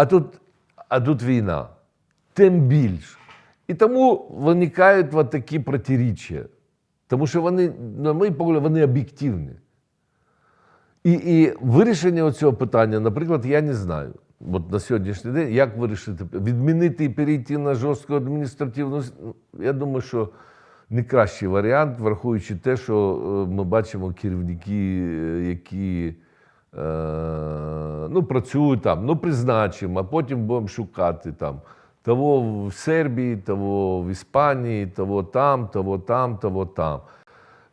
А тут, а тут війна. Тим більш. І тому виникають от такі протиріччя. Тому що вони, на мій погляд, вони об'єктивні. І, і вирішення цього питання, наприклад, я не знаю. От на сьогоднішній день, як вирішити, відмінити і перейти на жорстку адміністративну. Я думаю, що не кращий варіант, враховуючи те, що е, ми бачимо керівники, е, які ну, працюють там, ну призначимо, а потім будемо шукати там. Того в Сербії, того в Іспанії, того там, того там, того там.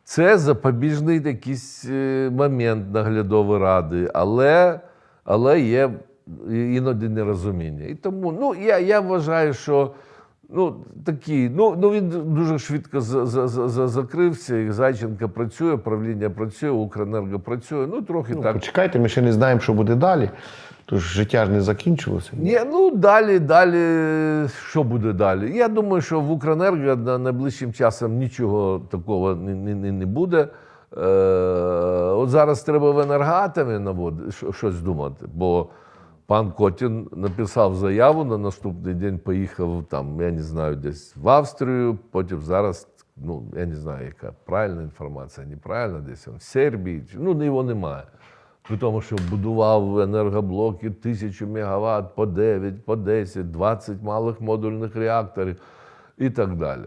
Це запобіжний якийсь е, момент наглядової ради, але, але є іноді нерозуміння. І тому ну, я, я вважаю, що ну, такі, ну, ну, він дуже швидко за, за, за, за- закрився, і Зайченко працює, правління працює, Укренерго працює. Ну, трохи Ну, так. почекайте, ми ще не знаємо, що буде далі. Тож життя ж не закінчилося. Ні, ну далі, далі, що буде далі? Я думаю, що в Укренерго на найближчим часом нічого такого не, не, не- не буде. Е, от зараз треба в енергоатомі наводити, щось думати, бо пан Котін написав заяву, на наступний день поїхав там, я не знаю, десь в Австрію, потім зараз, ну, я не знаю, яка правильна інформація, неправильна, десь він в Сербії, ну, його немає. При тому, що будував енергоблоки тисячу мегаватт по 9, по 10, 20 малих модульних реакторів і так далі.